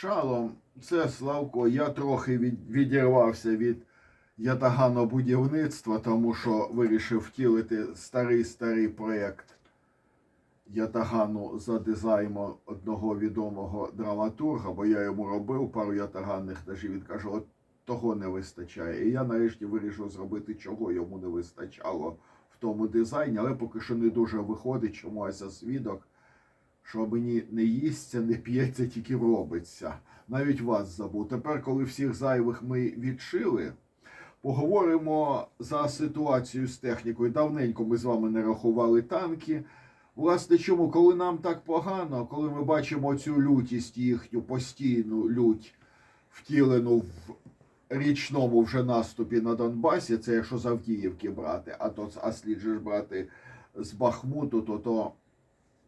Шалом, це Славко. Я трохи від, відірвався від ятаганобудівництва, тому що вирішив втілити старий старий проєкт ятагану за дизайном одного відомого драматурга, бо я йому робив пару ятаганних ножів. Він каже, от того не вистачає. І я нарешті вирішив зробити, чого йому не вистачало в тому дизайні, але поки що не дуже виходить, чому я за свідок що мені не їсться, не п'ється, тільки робиться. Навіть вас забув. Тепер, коли всіх зайвих ми відшили, поговоримо за ситуацію з технікою. Давненько ми з вами не рахували танки. Власне, чому, коли нам так погано, коли ми бачимо цю лютість їхню постійну лють, втілену в річному вже наступі на Донбасі, це якщо з Авдіївки брати, а то а слід же ж брати з Бахмуту, то то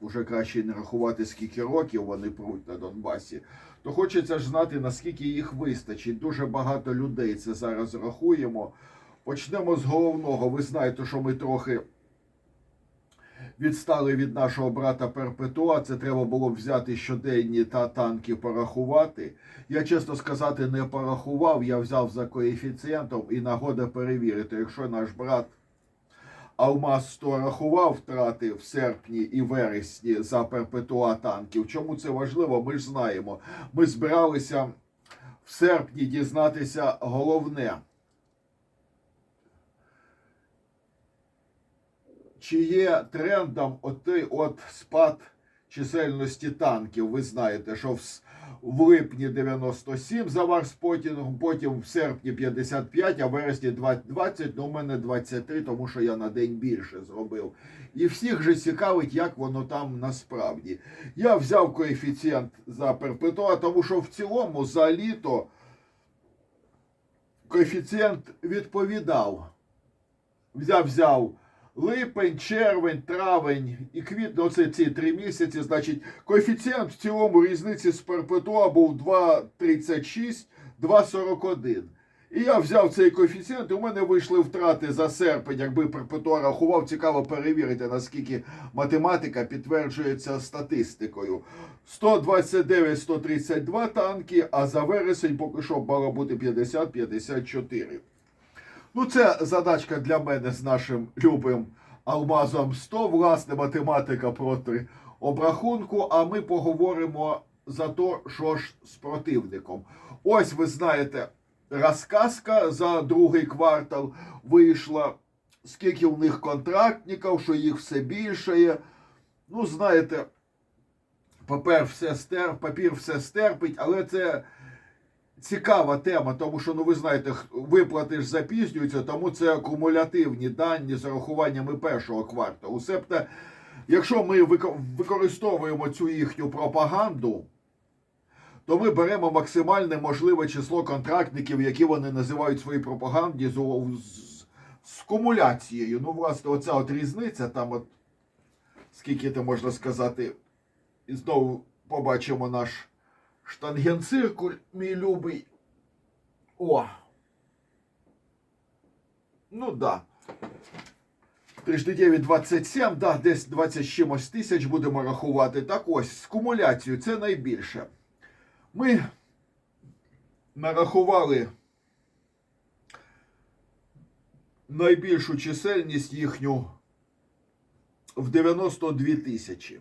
вже краще не рахувати, скільки років вони пруть на Донбасі, то хочеться ж знати, наскільки їх вистачить. Дуже багато людей це зараз рахуємо. Почнемо з головного. Ви знаєте, що ми трохи відстали від нашого брата Перпетуа. Це треба було б взяти щоденні та танки порахувати. Я, чесно сказати, не порахував. Я взяв за коефіцієнтом і нагода перевірити, якщо наш брат. Алмаз 100 рахував втрати в серпні і вересні за перпетуа танків. Чому це важливо? Ми ж знаємо. Ми збиралися в серпні дізнатися головне. Чи є трендом отий от спад чисельності танків? Ви знаєте, що в, в липні 97 за Варспотінгом, потім в серпні 55, а в вересні 20, 20, ну у мене 23, тому що я на день більше зробив. І всіх же цікавить, як воно там насправді. Я взяв коефіцієнт за перпетуа, тому що в цілому за літо коефіцієнт відповідав. Взяв, взяв липень, червень, травень і квітень, оце ці три місяці. Значить, коефіцієнт в цілому різниці з перпетуа був 2,36, 2,41. І я взяв цей коефіцієнт, і у мене вийшли втрати за серпень, якби перпетуа рахував, цікаво перевірити, наскільки математика підтверджується статистикою. 129-132 танки, а за вересень поки що мало бути 50-54. Ну, це задачка для мене з нашим любим алмазом 100. Власне, математика проти обрахунку. А ми поговоримо за те, що ж з противником. Ось ви знаєте, розказка за другий квартал вийшла. Скільки в них контрактників, що їх все більше. Ну, знаєте, папір все стер, папір все стерпить, але це цікава тема, тому що, ну ви знаєте, виплати ж запізнюються, тому це акумулятивні дані з урахуваннями першого кварталу. Себто, якщо ми використовуємо цю їхню пропаганду, то ми беремо максимальне можливе число контрактників, які вони називають в своїй пропаганді з, з, з кумуляцією. Ну, власне, оця от різниця, там от скільки це можна сказати, і знову побачимо наш штангенциркуль, мій любий. О. Ну да. 39, 27, да, десь 20 чимось тисяч будемо рахувати. Так ось, з кумуляцією це найбільше. Ми нарахували найбільшу чисельність їхню в 92 тисячі.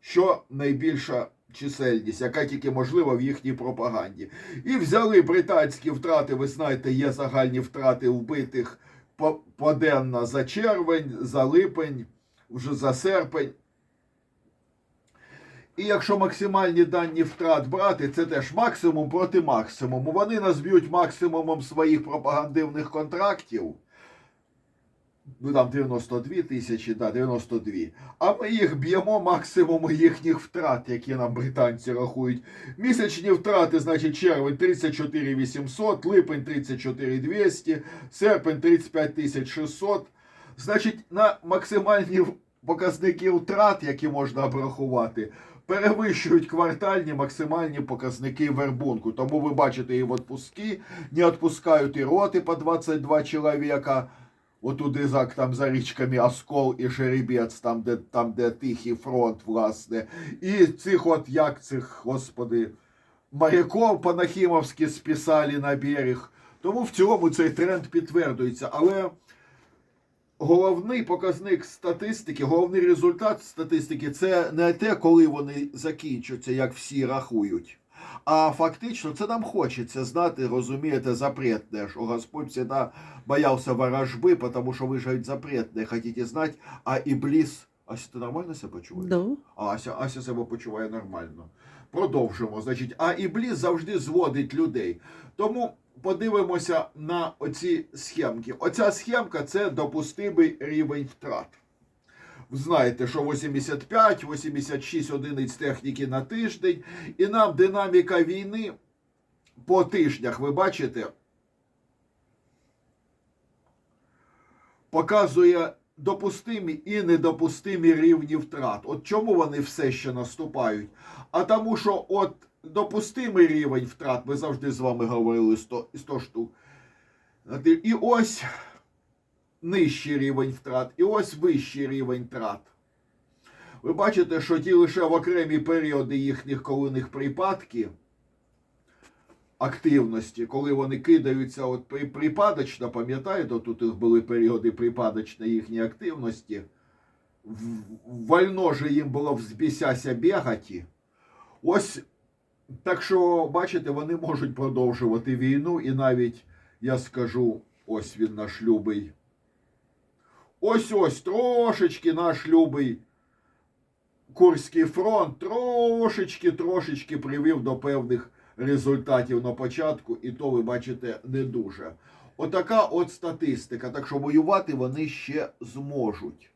Що найбільша чисельність, яка тільки можлива в їхній пропаганді. І взяли британські втрати, ви знаєте, є загальні втрати вбитих по- поденно за червень, за липень, вже за серпень. І якщо максимальні дані втрат брати, це теж максимум проти максимуму. Вони нас б'ють максимумом своїх пропагандивних контрактів. Ну там 92 тисячі, да, 92. А ми їх б'ємо максимум їхніх втрат, які нам британці рахують. Місячні втрати, значить, червень 34 800, липень 34 200, серпень 35 600. Значить, на максимальні показники втрат, які можна обрахувати, перевищують квартальні максимальні показники вербунку. Тому ви бачите і в отпуски, не відпускають і роти по 22 чоловіка. Отуди за, там за річками Оскол і Жеребець, там де, там, де Тихий фронт, власне. І цих от, як цих, господи, моряков панахімовські списали на берег. Тому в цілому цей тренд підтверджується. Але головний показник статистики, головний результат статистики це не те, коли вони закінчаться, як всі рахують. А фактично це нам хочеться знати, розумієте, запретне, що Господь всегда боявся ворожби, тому що ви ж запретне, хотіте знати, а Ібліс. Ася, ти нормально себе почуваєш? Да. А Ася, Ася себе почуває нормально. Продовжимо. Значить, а Ібліс завжди зводить людей. Тому подивимося на оці схемки. Оця схемка це допустимий рівень втрат. Знаєте, що 85-86 одиниць техніки на тиждень, і нам динаміка війни по тижнях, ви бачите, показує допустимі і недопустимі рівні втрат. От чому вони все ще наступають? А тому, що от допустимий рівень втрат, ми завжди з вами говорили 100, 100 штук. І ось нижчий рівень втрат, і ось вищий рівень втрат. Ви бачите, що ті лише в окремі періоди їхніх коли у них активності, коли вони кидаються от при- припадочно, пам'ятаєте, тут їх були періоди припадочної їхньої активності. В- Вольно же їм було взбісяся бігати. Ось так що, бачите, вони можуть продовжувати війну, і навіть я скажу, ось він наш любий. Ось ось трошечки наш любий Курський фронт трошечки, трошечки привів до певних результатів на початку, і то ви бачите не дуже. Отака от статистика. Так що воювати вони ще зможуть.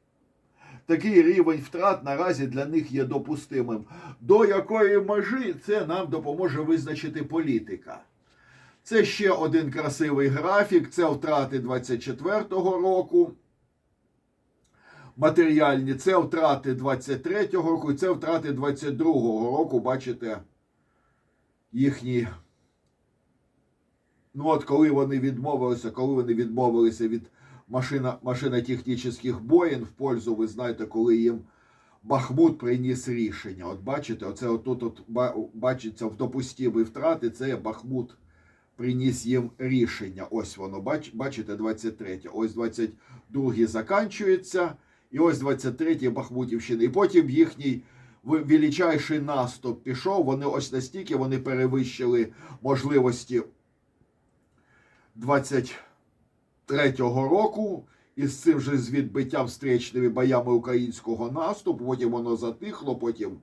Такий рівень втрат наразі для них є допустимим. До якої межі це нам допоможе визначити політика. Це ще один красивий графік. Це втрати 24-го року. Матеріальні, це втрати 23-го року, це втрати 22-го року. Бачите, їхні. Ну от коли вони відмовилися, коли вони відмовилися від машина, машинотехнічних боїн в пользу, ви знаєте, коли їм Бахмут приніс рішення. От бачите, оце отут от бачиться в допустимі втрати, це Бахмут приніс їм рішення. Ось воно, бачите, 23. Ось 22 заканчується, і ось 23-й Бахмутівщини. І потім їхній величайший наступ пішов. Вони ось настільки вони перевищили можливості 23-го року. І з цим же з відбиттям стрічними боями українського наступу, потім воно затихло, потім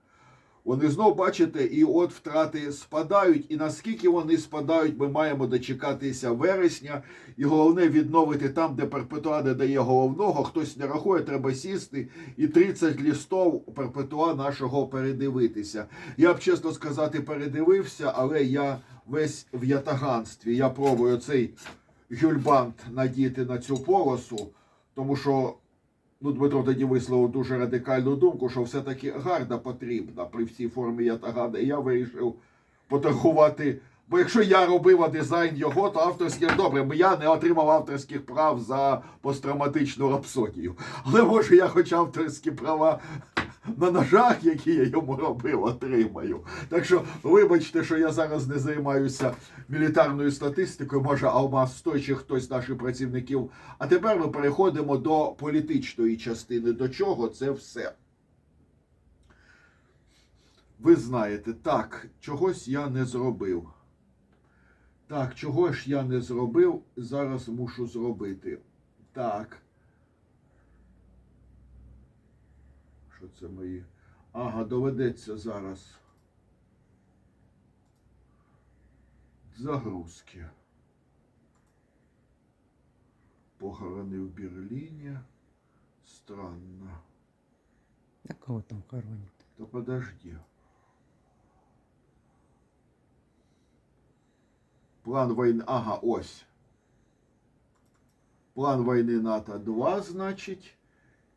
вони знов бачите, і от втрати спадають. І наскільки вони спадають, ми маємо дочекатися вересня. І головне відновити там, де перпетуа не дає головного. Хтось не рахує, треба сісти і 30 лістов перпетуа нашого передивитися. Я б чесно сказати, передивився, але я весь в ятаганстві. Я пробую цей гюльбант надіти на цю полосу, тому що. Ну, Дмитро тоді висловив дуже радикальну думку, що все-таки гарда потрібна при всій формі ятагана. І я вирішив поторгувати. Бо якщо я робив а дизайн його, то авторських добре, я не отримав авторських прав за посттравматичну рапсодію. Але може я хоч авторські права на ножах, які я йому робив, отримаю. Так що вибачте, що я зараз не займаюся мілітарною статистикою, може Алмаз 100 чи хтось з наших працівників. А тепер ми переходимо до політичної частини. До чого це все? Ви знаєте, так, чогось я не зробив. Так, чого ж я не зробив, зараз мушу зробити. Так. Що це мої? Ага, доведеться зараз. Загрузки. Похорони в Берліні. Странно. А кого там хоронят? Да подожди. План війни. Ага, ось. План війни НАТО 2, значить.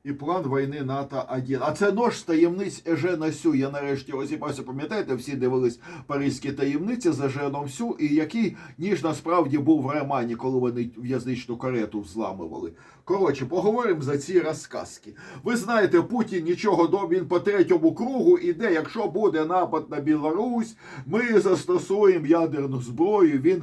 І план війни НАТО 1 А це нож таємниць Ежена Сю. Я нарешті розібрався, пам'ятаєте, всі дивились паризькі таємниці з Еженом Сю, і який ніж насправді був в романі, коли вони в'язничну карету взламували. Коротше, поговоримо за ці розказки. Ви знаєте, Путін нічого до він по третьому кругу іде. Якщо буде напад на Білорусь, ми застосуємо ядерну зброю. Він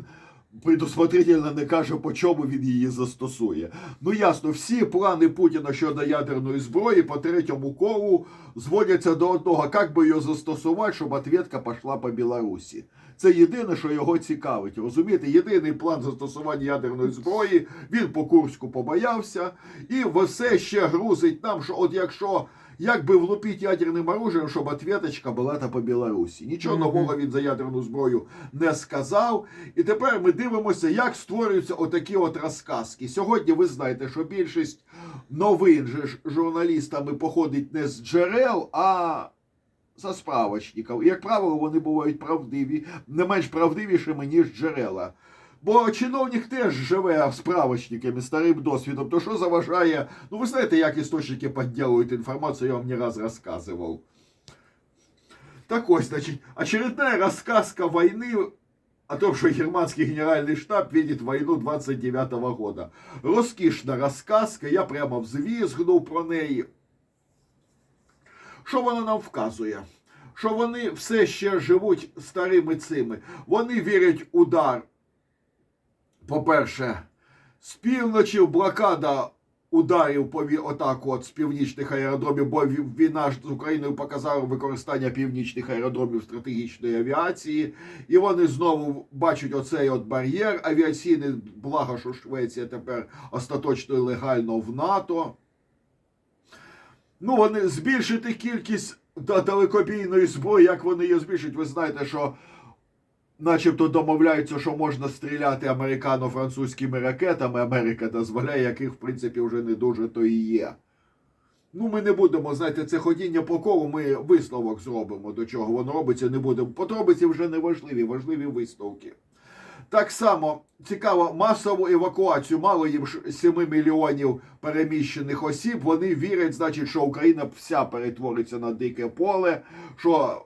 предусмотрительно не каже, по чому він її застосує. Ну ясно, всі плани Путіна щодо ядерної зброї по третьому колу зводяться до одного, як би її застосувати, щоб ответка пішла по Білорусі. Це єдине, що його цікавить. Розумієте, єдиний план застосування ядерної зброї, він по Курську побоявся, і все ще грузить нам, що от якщо як би влупити ядерним оружием, щоб ответочка була та по Білорусі. Нічого нового він за ядерну зброю не сказав. І тепер ми дивимося, як створюються отакі от розказки. Сьогодні ви знаєте, що більшість новин же ж журналістами походить не з джерел, а за справочників. І, як правило, вони бувають правдиві, не менш правдивішими, ніж джерела. Бо чиновник теж живе справочниками, старим досвідом. То що заважає? Ну, ви знаєте, як істочники підділують інформацію, я вам не раз розказував. Так ось, значит, очередная рассказка войны о том, что германский генеральный штаб видит войну 29 года. Розкішна розказка, я прямо взвізгнув про неї. Що вона нам вказує? Що вони все ще живуть старими цими. Вони вірять в удар. По-перше, з півночі блокада ударів по ві- отак от з північних аеродромів, бо війна ж з Україною показала використання північних аеродромів стратегічної авіації, і вони знову бачать оцей от бар'єр авіаційний, благо, що Швеція тепер остаточно і легально в НАТО. Ну, вони збільшити кількість да- далекобійної зброї, як вони її збільшать, ви знаєте, що начебто домовляються, що можна стріляти американо-французькими ракетами. Америка дозволяє, яких, в принципі, вже не дуже то і є. Ну, ми не будемо, знаєте, це ходіння по колу, ми висновок зробимо, до чого воно робиться, не будемо. Подробиці вже не важливі, важливі висновки. Так само цікаво, масову евакуацію, мало їм 7 мільйонів переміщених осіб. Вони вірять, значить, що Україна вся перетвориться на дике поле, що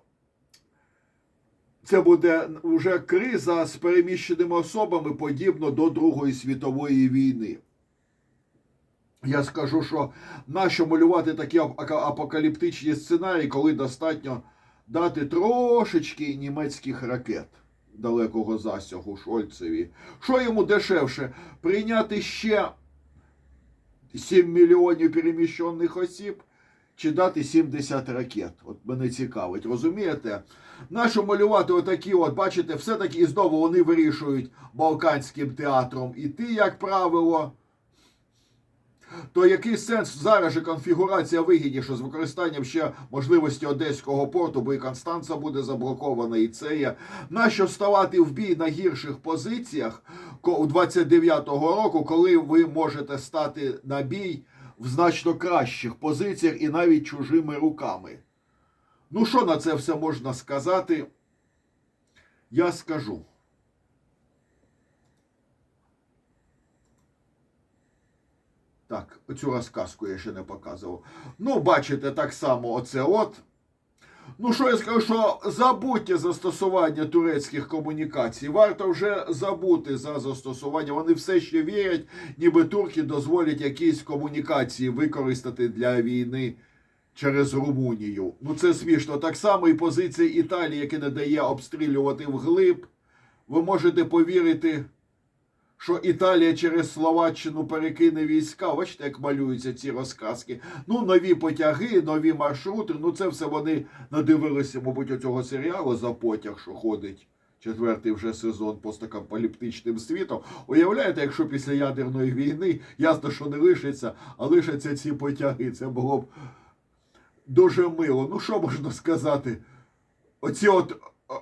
це буде вже криза з переміщеними особами, подібно до Другої світової війни. Я скажу, що нащо малювати такі апокаліптичні сценарії, коли достатньо дати трошечки німецьких ракет далекого засягу Шольцеві. Що йому дешевше? Прийняти ще 7 мільйонів переміщених осіб чи дати 70 ракет? От мене цікавить, розумієте? Нащо малювати отакі, от, бачите, все-таки і знову вони вирішують Балканським театром іти, як правило. То який сенс зараз же конфігурація вигідніша з використанням ще можливості Одеського порту, бо і Констанца буде заблокована, і це є. Нащо ставати в бій на гірших позиціях у 29-го року, коли ви можете стати на бій в значно кращих позиціях і навіть чужими руками? Ну, що на це все можна сказати? Я скажу. Так, оцю розказку я ще не показував. Ну, бачите, так само оце от. Ну, що я скажу, що забудьте застосування турецьких комунікацій. Варто вже забути за застосування. Вони все ще вірять, ніби турки дозволять якісь комунікації використати для війни через Румунію. Ну це смішно. Так само і позиція Італії, яка не дає обстрілювати вглиб. Ви можете повірити, що Італія через Словаччину перекине війська. Бачите, як малюються ці розказки. Ну, нові потяги, нові маршрути. Ну, це все вони надивилися, мабуть, оцього серіалу за потяг, що ходить. Четвертий вже сезон постакапаліптичним світом. Уявляєте, якщо після ядерної війни ясно, що не лишиться, а лишаться ці потяги. Це було б дуже мило. Ну, що можна сказати? Оці от.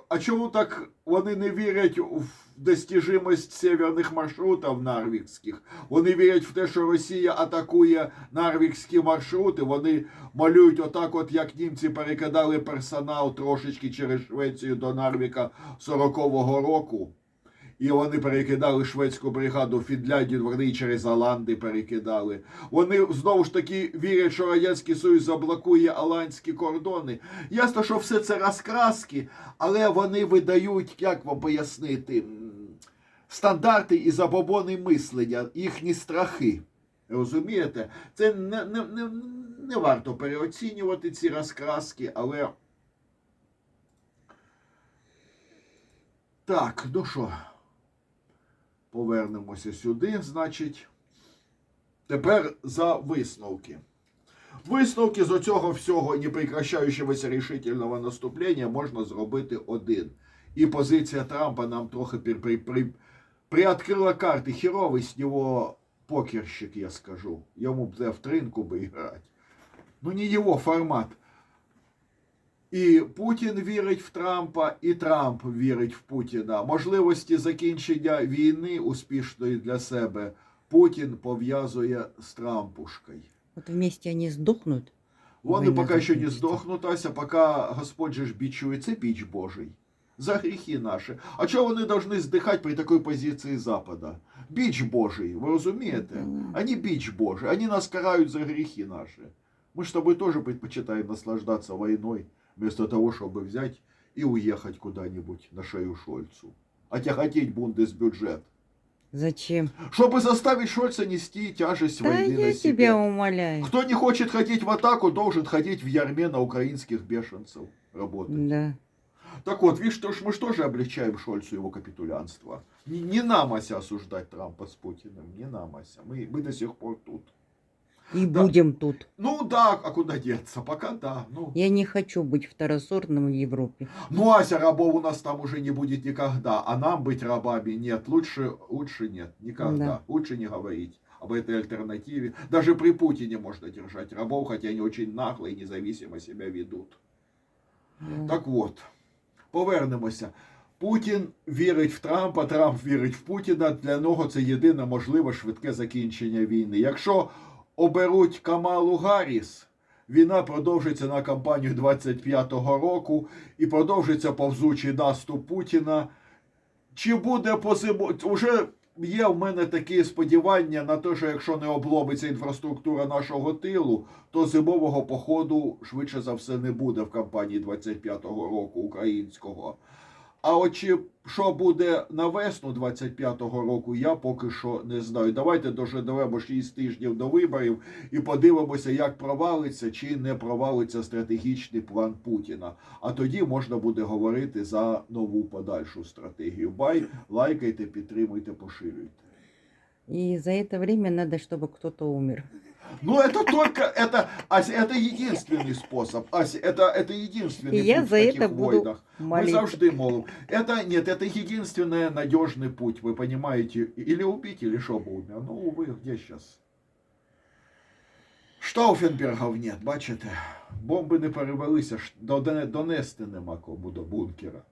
А чому так вони не вірять в достіжимость северних маршрутів нарвікських? Вони вірять в те, що Росія атакує нарвікські маршрути. Вони малюють отак, от як німці перекидали персонал трошечки через Швецію до Нарвіка 40-го року. І вони перекидали шведську бригаду в Фінляндію, вони через Голланди перекидали. Вони знову ж таки вірять, що Радянський Союз заблокує аландські кордони. Ясно, що все це розкраски, але вони видають, як вам пояснити, стандарти і забобони мислення, їхні страхи. Розумієте? Це не, не, не, не варто переоцінювати ці розкраски, але. Так, ну що, повернемося сюди, значить. Тепер за висновки. Висновки з оцього всього непрекращаючогося рішительного наступлення можна зробити один. І позиція Трампа нам трохи при, при, при, приоткрила карти. Херовий з нього покерщик, я скажу. Йому б в тринку би грати. Ну, не його формат. І Путін вірить в Трампа, і Трамп вірить в Путіна. Можливості закінчення війни успішної для себе Путін пов'язує з Трампушкою. Вот вместе они сдохнут. Вони поки що не здохнуть, Ася, поки Господь же ж бічує, це біч Божий. За гріхи наші. А чого вони повинні здихати при такій позиції Запада? Біч Божий, ви розумієте? Мгм. Они біч Божий, они нас карають за гріхи наші. Ми ж з тобою теж предпочитаем наслаждаться войной, вместо того, чтобы взять и уехать куда-нибудь на шею Шольцу. Отяготить бундесбюджет. Зачем? Чтобы заставить Шольца нести тяжесть Да войны я на себе. тебя умоляю. Кто не хочет ходить в атаку, должен ходить в ярме на украинских бешенцев работать. Да. Так вот, видишь, то ж мы же тоже облегчаем Шольцу его капитулянство. Не, не нам, Ася, осуждать Трампа с Путиным, не нам, Ася. Мы, мы до сих пор тут. И Да. будем тут. Ну да, а куда деться? Пока да. Ну, Я не хочу быть второсортным в Европе. ну Ася, рабов у нас там уже не будет никогда. А нам быть рабами нет. Лучше, лучше нет. Никогда. Да. Лучше не говорить об этой альтернативе. Даже при Путине можно держать рабов, хотя они очень нагло и независимо себя ведут. Да. Так от, повернемося. Путін вірить в Трампа, Трамп вірить в Путіна. Для нього це єдине можливе швидке закінчення війни. Якщо оберуть Камалу Гарріс, війна продовжиться на кампанію 25-го року і продовжиться повзучий наступ Путіна. Чи буде по зиму... Уже є в мене такі сподівання на те, що якщо не обломиться інфраструктура нашого тилу, то зимового походу швидше за все не буде в кампанії 25-го року українського. А от чи що буде на весну 25-го року, я поки що не знаю. Давайте доживемо 6 тижнів до виборів і подивимося, як провалиться чи не провалиться стратегічний план Путіна. А тоді можна буде говорити за нову подальшу стратегію. Бай, лайкайте, підтримуйте, поширюйте. И за это время надо, чтобы кто-то умер. Ну, это только, это, Ася, это единственный способ. Ася, это, это единственный И я за в это буду войнах. Мы молиться. завжди молим. Это, нет, это единственный надежный путь, вы понимаете. Или убить, или чтобы умер. Ну, увы, где сейчас? Штауфенбергов нет, бачите? Бомби не перевелися, донести нема кому до бункера.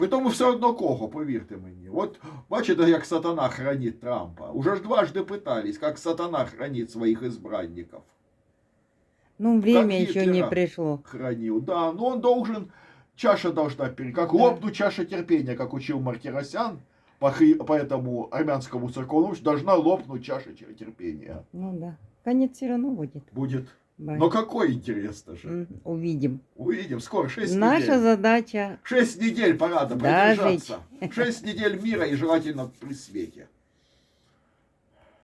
Притому все одно кого, повірте мені. От бачите, як сатана хранить Трампа. Уже ж дважды пытались, как сатана хранит своих избранников. Ну, время Как еще не пришло. Хранил, да, но он должен, чаша должна перейти, как Да. лопнуть чаша терпения, как учил Мартиросян, по, по этому армянскому церковному, должна лопнуть чаша тер- терпения. Ну да. Конец все равно будет. Будет. Но какой интерес-то же. Увидим. Увидим, скоро, 6 Наша недель. задача Шесть недель пора Дожить. продержаться. Шесть недель мира и желательно при свете.